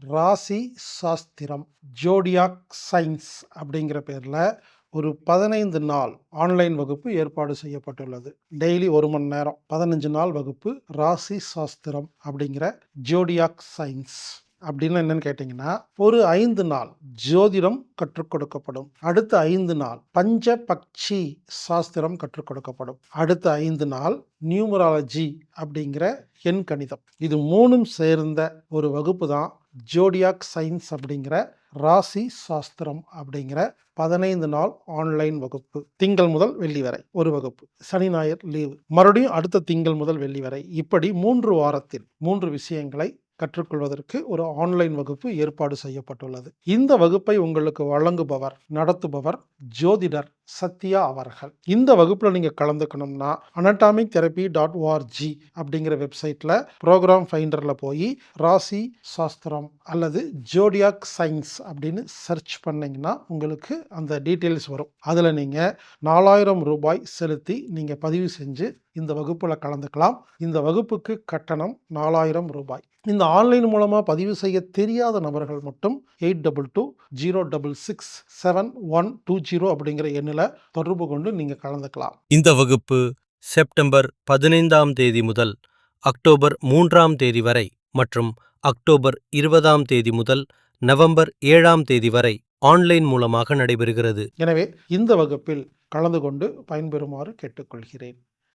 ராசி சாஸ்திரம் zodiac science அப்படிங்கிற பேரில் ஒரு பதினைந்து நாள் ஆன்லைன் வகுப்பு ஏற்பாடு செய்யப்பட்டுள்ளது. டெய்லி ஒரு மணி நேரம் பதினஞ்சு நாள் வகுப்பு ராசி சாஸ்திரம் அப்படிங்கிற ஜோடியாக் சயின்ஸ் அப்படின்னு என்னன்னு கேட்டிங்கன்னா ஒரு ஐந்து நாள் ஜோதிடம் கற்றுக் கொடுக்கப்படும். அடுத்த ஐந்து நாள் பஞ்ச பக்ஷி சாஸ்திரம் கற்றுக் கொடுக்கப்படும். அடுத்த ஐந்து நாள் நியூமராலஜி அப்படிங்கிற எண் கணிதம். இது மூணும் சேர்ந்த ஒரு வகுப்பு தான் ஜோடியாக் சயின்ஸ் அப்படிங்கிற ராசி சாஸ்திரம் அப்படிங்கிற பதினைந்து நாள் ஆன்லைன் வகுப்பு. திங்கள் முதல் வெள்ளி வரை ஒரு வகுப்பு. சனி ஞாயிறு லீவு மறுபடியும் அடுத்த திங்கள் முதல் வெள்ளி வரை. இப்படி மூன்று வாரத்தில் மூன்று விஷயங்களை கற்றுக்கொள்வதற்கு ஒரு ஆன்லைன் வகுப்பு ஏற்பாடு செய்யப்பட்டுள்ளது. இந்த வகுப்பை உங்களுக்கு வழங்குபவர் நடத்துபவர் ஜோதிடர் சத்யா அவர்கள். இந்த வகுப்பில் நீங்கள் கலந்துக்கணும்னா அனட்டாமிக் தெரப்பி டாட் ஓஆர்ஜி அப்படிங்கிற வெப்சைட்டில் ப்ரோக்ராம் ஃபைண்டரில் போய் ராசி சாஸ்திரம் அல்லது ஜோடியாக் சயின்ஸ் அப்படின்னு சர்ச் பண்ணிங்கன்னா உங்களுக்கு அந்த டீட்டெயில்ஸ் வரும். அதில் நீங்கள் நாலாயிரம் ரூபாய் செலுத்தி நீங்கள் பதிவு செஞ்சு இந்த வகுப்பில் கலந்துக்கலாம். இந்த வகுப்புக்கு கட்டணம் நாலாயிரம் ரூபாய். இந்த ஆன்லைன் மூலமாக பதிவு செய்ய தெரியாத நபர்கள் மட்டும் eight double two zero double six seven one two zero அப்படிங்கிற எண்ணில் தொடர்பு கொண்டு நீங்கள் கலந்துக்கலாம். இந்த வகுப்பு செப்டம்பர் பதினைந்தாம் தேதி முதல் அக்டோபர் மூன்றாம் தேதி வரை மற்றும் அக்டோபர் இருபதாம் தேதி முதல் நவம்பர் ஏழாம் தேதி வரை ஆன்லைன் மூலமாக நடைபெறுகிறது. எனவே இந்த வகுப்பில் கலந்து கொண்டு பயன்பெறுமாறு கேட்டுக்கொள்கிறேன்.